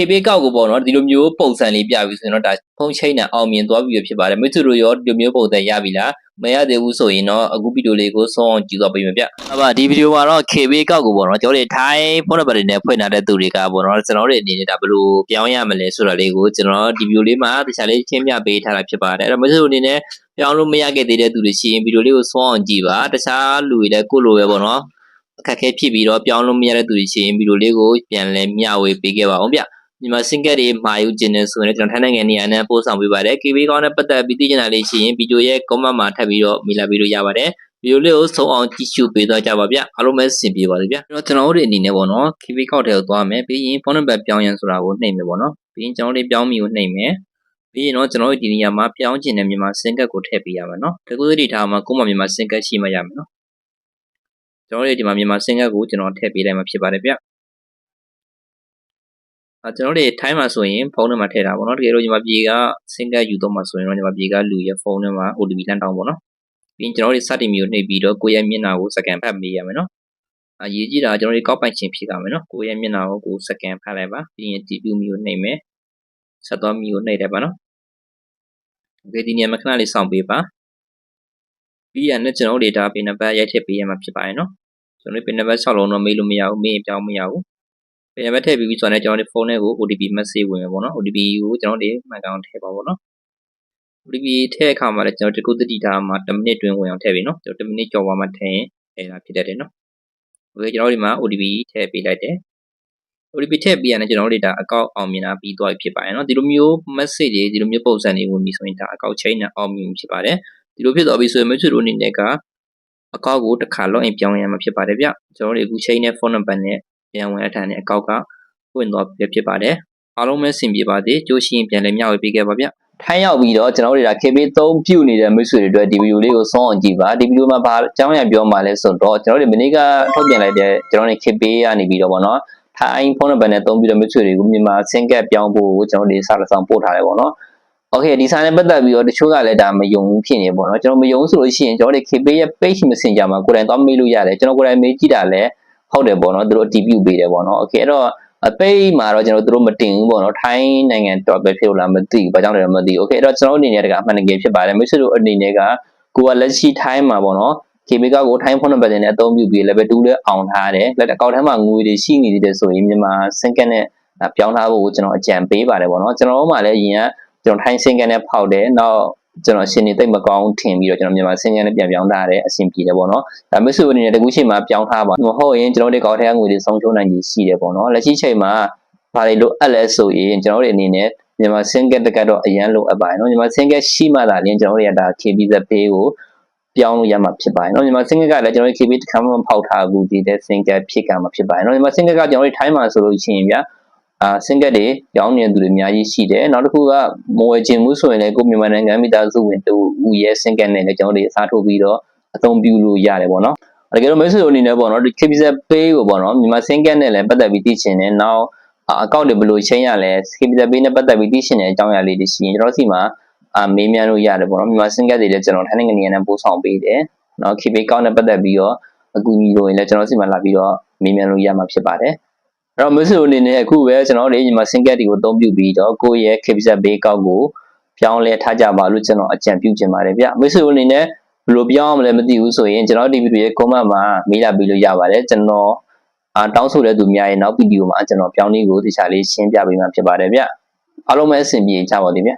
KB ကောက်ကိုပေါ့နော်ဒီလိုမျိုးပုံစံလေးပြပြီဆိုရင်တော့ဒါဖုန်းချိန်နဲ့အောင်မြင်သွားပြီဖြစ်ပါတယ်မိတ်ဆွေတို့ရောဒီလိုမျိုးပုံစံရပြီလားမရသေးဘူးဆိုရင်တော့အခုဗီဒီယိုလေးကိုဆုံးအောင်ကြည့်သွားပေးမယ်ဗျ။ဟုတ်ပါဒီဗီဒီယိုမှာတော့ KB ကောက်ကိုပေါ့နော်ကျွန်တော်တို့ထိုင်းဖုန်းနံပါတ်တွေနဲ့ဖွင့်ထားတဲ့သူတွေကပေါ့နော်ကျွန်တော်တို့အနေနဲ့ဒါဘယ်လိုပြောင်းရမလဲဆိုတာလေးကိုကျွန်တော်ဒီဗီဒီယိုလေးမှာတခြားလေးချင်းပြပေးထားတာဖြစ်ပါတယ်အဲ့တော့မိတ်ဆွေတို့အနေနဲ့ပြောင်းလို့မရခဲ့သေးတဲ့သူတွေရှိရင်ဗီဒီယိုလေးကိုဆုံးအောင်ကြည့်ပါတခြားလူတွေလည်းကိုယ့်လိုပဲပေါ့နော်အခက်အခဲဖြစ်ပြီးတော့ပြောင်းလို့မရတဲ့သူတွေရှိရင်ဗီဒီယိုလေးကိုပြန်လဲမျှဝေပေးခဲ့ပါအောင်ဗျ။ ဒီမှာ single တွေမှာယူခြင်းနဲ့ဆိုရင်ကျွန်တော်ထိုင်းနိုင်ငံနေရာနဲ့ပို့ဆောင်ပေးပါတယ် KB ကောင်းနဲ့ပတ်သက်ပြီးသိချင်တာလေးရှိရင်ဗီဒီယိုရဲ့ comment မှာထပ်ပြီးတော့မိလာပြီးလို့ရပါတယ်ဗီဒီယိုလေးကိုဆုံးအောင်ကြည့်ရှုပေးသွားကြပါဗျအားလုံးပဲစင်ပြေပါလိမ့်ဗျအဲ့တော့ကျွန်တော်တို့အနေနဲ့ပေါ့နော် KB ကောက်ထဲကိုသွားမယ်ပြီးရင်ဖုန်းနံပါတ်ပြောင်းရန်ဆိုတာကိုနှိပ်မယ်ပေါ့နော်ပြီးရင်ကျွန်တော်တို့ပြောင်းမီကိုနှိပ်မယ်ပြီးရင်တော့ကျွန်တော်တို့ဒီနေရာမှာပြောင်းခြင်းနဲ့မြန်မာ single ကိုထည့်ပေးရမယ်နော်တကူဒီထားမှာကိုယ်မှမြန်မာ single ရှိမှရမယ်နော်ကျွန်တော်တို့ဒီမှာမြန်မာ single ကိုကျွန်တော်ထည့်ပေးလိုက်မှဖြစ်ပါတယ်ဗျ အဲကျွန်တော်တို့ထိုင်းမှာဆိုရင်ဖုန်းထဲမှာထည့်တာပေါ့နော်တကယ်လို့ညီမပြေက single ယူတော့မှာဆိုရင်တော့ညီမပြေကလူရဲ့ဖုန်းထဲမှာ OTP လမ်းတောင်းပေါ့နော်ပြီးရင်ကျွန်တော်တို့စတင်မျိုးနှိပ်ပြီးတော့ကိုယ့်ရဲ့မျက်နှာကိုစကန်ဖတ်ပေးရမယ်နော်အရေးကြီးတာကျွန်တော်တို့ကောက်ပိုင်ခြင်းဖြစ်ကြမယ်နော်ကိုယ့်ရဲ့မျက်နှာကိုကိုစကန်ဖတ်လိုက်ပါပြီးရင် TP မျိုးနှိပ်မယ်ဆက်သွားမျိုးနှိပ်တယ်ပါနော်โอเคဒီနေရာမှာခဏလေးစောင့်ပေးပါပြီးရတဲ့ကျွန်တော်တို့ data ပင်နံပါတ်ရိုက်ထည့်ပေးရမှာဖြစ်ပါတယ်နော်ကျွန်တော်တို့ပင်နံပါတ်6လုံးတော့မေးလို့မရဘူးမေးရင်ပြောင်းမရဘူး ပေနံပါတ်ထည့်ပြီးပြီဆိုတော့ကျွန်တော်တို့ဖုန်းထဲကို OTP message ဝင်မယ်ပေါ့နော် OTP ကိုကျွန်တော်တို့မှန်ကန်အောင်ထည့်ပါပေါ့နော် OTP ထည့်အခါမှာလည်းကျွန်တော်တကုသတိထားမှာ10မိနစ်တွင်းဝင်အောင်ထည့်ပြီနော်ကျွန်တော်10မိနစ်ကျော်ပါမှထည့်ရင်အဲဒါဖြစ်တတ်တယ်နော် Okay ကျွန်တော်တို့ဒီမှာ OTP ထည့်ပေးလိုက်တယ် OTP ထည့်ပြီးရင်လည်းကျွန်တော်တို့ဒါအကောင့်အောင်မြင်တာပြီးသွားပြီဖြစ်ပါတယ်နော်ဒီလိုမျိုး message တွေဒီလိုမျိုးပုံစံတွေဝင်ပြီဆိုရင်ဒါအကောင့် chain နဲ့အောင်မြင်ဖြစ်ပါတယ်ဒီလိုဖြစ်သွားပြီဆိုရင်မချွတ်လို့အနေနဲ့ကအကောင့်ကိုတစ်ခါ login ပြောင်းရမှာဖြစ်ပါတယ်ဗျကျွန်တော်တို့အခု chain နဲ့ phone number နဲ့ ပြန်ဝင်အထန်နဲ့အကောက်ကပွင့်သွားပြီဖြစ်ပါတယ်အားလုံးပဲဆင်ပြေပါသေးကြိုးရှိရင်ပြန်လည်းမျှဝေပေးခဲ့ပါဗျထိုင်းရောက်ပြီးတော့ကျွန်တော်တို့ဒါ KB 3ပြုတ်နေတဲ့မိတ်ဆွေတွေအတွက်ဒီဗီဒီယိုလေးကိုစောင့်အောင်ကြည့်ပါဒီဗီဒီယိုမှာဘာအကြောင်းအရာပြောမှလဲဆိုတော့ကျွန်တော်တို့မနေ့ကထုတ်ပြန်လိုက်တဲ့ကျွန်တော်တို့ KB ကနေပြီးတော့ဗောနော်ထိုင်းဖုန်းနံပါတ်နဲ့သုံးပြီးတော့မိတ်ဆွေတွေကိုမြန်မာဆင်းကက်ပြောင်းဖို့ကိုကျွန်တော်တို့စာလက်ဆောင်ပို့ထားတယ်ဗောနော်โอเคဒီစာနဲ့ပတ်သက်ပြီးတော့တချို့ကလည်းဒါမယုံဘူးဖြစ်နေပေါ့နော်ကျွန်တော်မယုံဆိုလို့ရှိရင်ကျွန်တော်တို့ KB ရဲ့ page messenger မှာကိုယ်တိုင်သွားမေးလို့ရတယ်ကျွန်တော်ကိုယ်တိုင်မေးကြည့်တာလည်း ဟုတ်တယ်ပေါ့နော်သူတို့အတည်ပြုပေးတယ်ပေါ့နော်โอเคအဲ့တော့အပိတ်မှာတော့ကျွန်တော်တို့မတင်ဘူးပေါ့နော်ထိုင်းနိုင်ငံတော့ပဲဖြစ်လားမသိဘူးဘာကြောင့်လဲမသိဘူးโอเคအဲ့တော့ကျွန်တော်အနေနဲ့တကအမှန်တကယ်ဖြစ်ပါတယ်မိတ်ဆွေတို့အနေနဲ့ကကိုကလက်ရှိထိုင်းမှာပေါ့နော် KB ကကိုထိုင်းဖုန်းနံပါတ်နဲ့အသုံးပြုပြီး level 2လဲအောင်ထားတယ်လက်အကောင့်ထဲမှာငွေတွေရှိနေသေးတယ်ဆိုရင်မြန်မာစင်ကက်နဲ့ပြောင်းထားဖို့ကိုကျွန်တော်အကြံပေးပါတယ်ပေါ့နော်ကျွန်တော်တို့မှလည်းရင်ကကျွန်တော်ထိုင်းစင်ကက်နဲ့ဖောက်တယ်နောက် ကျွန်တော်ရှင်နေသိမ့်မကောင်းထင်ပြီးတော့ကျွန်တော်မြန်မာစင်ကန်နဲ့ပြန်ပြောင်းထားတယ်အဆင်ပြေတယ်ပေါ့နော်ဒါမျိုးဆိုအနေနဲ့တကူးချိန်မှာပြောင်းထားပါမဟုတ်ရင်ကျွန်တော်တို့ကောက်ထဲငွေတွေဆုံးရှုံးနိုင်ကြီးရှိတယ်ပေါ့နော်လက်ရှိချိန်မှာဘာတွေလိုအပ်လဲဆိုရင်ကျွန်တော်တို့အနေနဲ့မြန်မာစင်ကက်တကတော့အရန်လိုအပ်ပါတယ်နော်မြန်မာစင်ကက်ရှိမှသာလျှင်ကျွန်တော်တို့ရတာ KBZ Pay ကိုပြောင်းလို့ရမှာဖြစ်ပါတယ်နော်မြန်မာစင်ကက်ကလည်းကျွန်တော်တို့ KB တစ်ခါမှမဖောက်ထားဘူးဒီတဲ့စင်ကက်ဖြစ်ကမှာဖြစ်ပါတယ်နော်မြန်မာစင်ကက်ကကျွန်တော်တို့ထိုင်းမှာဆိုလို့ရှိရင်ဗျာ အာစင်ကက်တွေရောင်းနေတဲ့သူတွေအများကြီးရှိတယ်နောက်တစ်ခုကမဝယ်ခြင်းမှုဆိုရင်လည်းကိုမြန်မာနိုင်ငံမိသားစုဝင်တူဦးရဲ့စင်ကက်နဲ့လည်းကျွန်တော်တို့အစားထိုးပြီးတော့အသုံးပြုလို့ရတယ်ပေါ့နော်တကယ်လို့မိတ်ဆွေတို့အနေနဲ့ပေါ့နော်ဒီ KBZ Pay ကိုပေါ့နော်မြန်မာစင်ကက်နဲ့လည်းပတ်သက်ပြီးသိချင်တယ်နောက်အကောင့်တွေဘယ်လိုချိန်ရလဲ KBZ Pay နဲ့ပတ်သက်ပြီးသိချင်တဲ့အကြောင်းအရာလေးတွေရှိရင်ကျွန်တော်စီမှာအာမေးမြန်းလို့ရတယ်ပေါ့နော်မြန်မာစင်ကက်တွေလည်းကျွန်တော်ထိုင်းနိုင်ငံနေရာနဲ့ပို့ဆောင်ပေးတယ်နော် KP ကောင်းနဲ့ပတ်သက်ပြီးတော့အကူအညီလိုရင်လည်းကျွန်တော်စီမှာလာပြီးတော့မေးမြန်းလို့ရမှာဖြစ်ပါတယ် အဲ့တော့မျိုးစုအနေနဲ့အခုပဲကျွန်တော်တို့ညီမစင်ကက်တွေကိုအသုံးပြုပြီးတော့ကိုယ့်ရဲ့ KPZ ဘေးကောက်ကိုပြောင်းလဲထားကြပါလို့ကျွန်တော်အကြံပြုချင်ပါတယ်ဗျမျိုးစုအနေနဲ့ဘယ်လိုပြောင်းအောင်လဲမသိဘူးဆိုရင်ကျွန်တော်ဒီဗီဒီယိုရဲ့ comment မှာမေးလာပြီးလို့ရပါတယ်ကျွန်တော်အာတောင်းဆိုတဲ့သူများရဲ့နောက်ဗီဒီယိုမှာကျွန်တော်ပြောင်းလေးကိုတခြားလေးရှင်းပြပေးမှာဖြစ်ပါတယ်ဗျအားလုံးပဲအဆင်ပြေကြပါသည်ဗျ